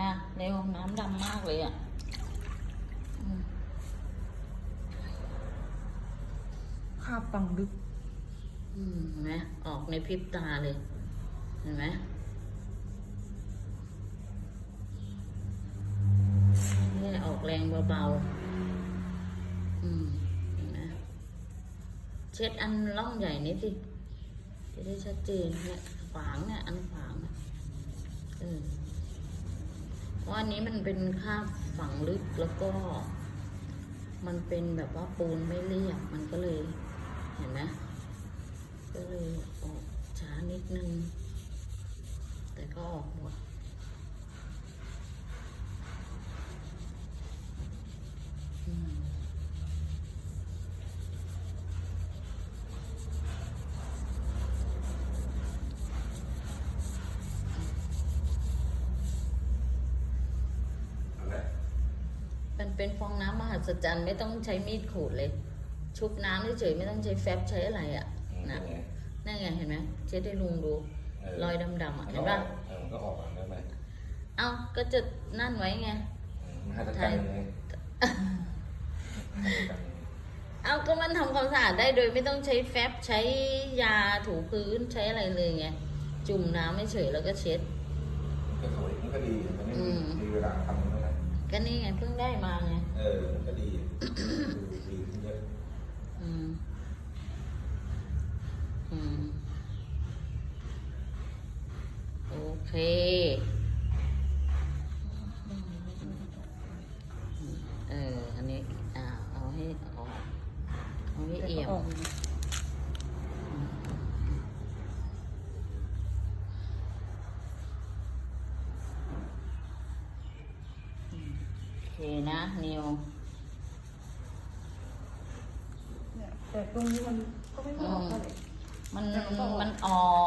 อะเร็วน้ำดำมากเลยอะอืมคาบฟังลึกอืมเห็นไหมออกในพริบตาเลย เห็นไหมนี่ออกแรงเบาๆอืมเห็นไหมเช็ดอันร่องใหญ่นี้สิจะได้ชัดเจนเนี่ยขวางเนี่ยอันขวางเนี่ยเออ เพราะอันนี้มันเป็นคาบฝังลึกแล้วก็ มันเป็นแบบว่าปูนไม่เรียบ มันก็เลยเห็นไหมก็เลยออกช้านิดนึง แต่ก็ออกหมดอืม อะไร มันเป็นฟองน้ำมหัศจรรย์ไม่ต้องใช้มีดขูดเลย ชุบน้ำเฉยๆไม่ต้องใช้แฟบใช้อะไรอะอืมนะไงนั่นไงเห็นไหมเช็ดให้ลุงดูเออรอยดำๆอะมันเห็ก็นอป่ะอกเออมันก็ออกอะได้ไหมเอ้าก็จะนั่นไว้ไงอืมมหัศจรรย์ไงมหัศจรรย์ไงเอาก็มันทำความสะอาดได้โดยไม่ต้องใช้แฟบใช้ยาถูพื้นใช้อะไรเลยไงจุ่มน้ำไม่เฉยแล้วก็เช็ดมันก็สวยมันก็ดีมันไม่ ก็นี่ไงเพิ่งได้มาไง เออมันก็ดีดูดีขึ้นเยอะอืม อืม โอเค เออ อันนี้ อ่า เอาให้ออกเอาให้แต่เอี่ยก็มออกอยู่ โอ เคนะนิวเนี่ยแต่ตรงนี้มันก็ไม่ออกเท่าไหร่ มันแต่มันก็ออกมันออก